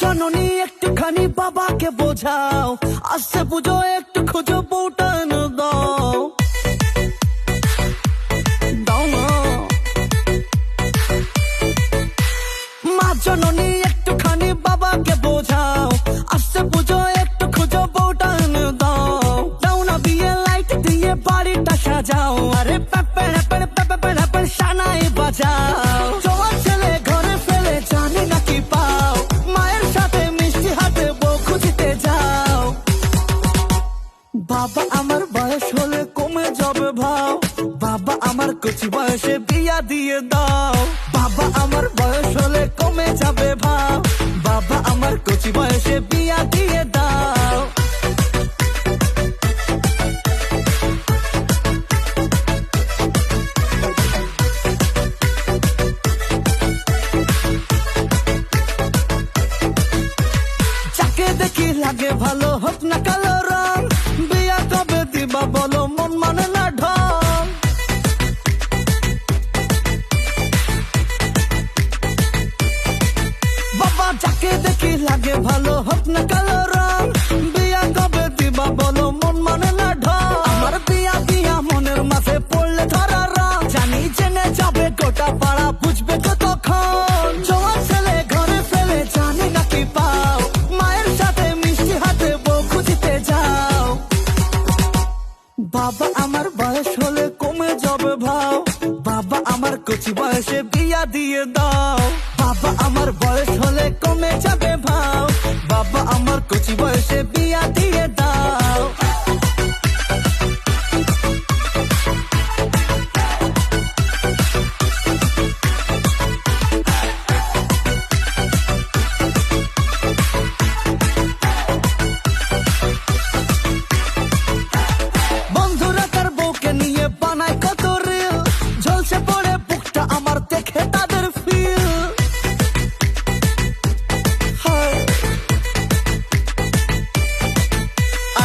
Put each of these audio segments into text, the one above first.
জননী একটুখানি বাবাকে বোঝাও। আসছে পুজো একটু খুঁজো বউটা দাও। মা জননী একটুখানি বাবাকে কচি বয়সে বিয়া দিয়ে দাও। বাবা আমার বয়স হলে কমে যাবে ভাও বাবা আমার কচি বয়সে বিয়া দিয়ে দাও। যাকে দেখি লাগে ভালো হোক না কালো বয়স হলে কমে যাবে ভাও। বাবা আমার কচি বয়সে বিয়া দিয়ে দাও। বাবা আমার বয়স হলে কমে যাবে ভাও। বাবা আমার কচি বয়সে বিয়া দিয়ে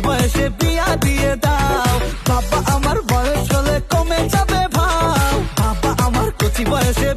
বয়সে বিয়া দিয়ে দাও। বাবা আমার বয়স হলে কমে যাবে ভাও। বাবা আমার কচি বয়সে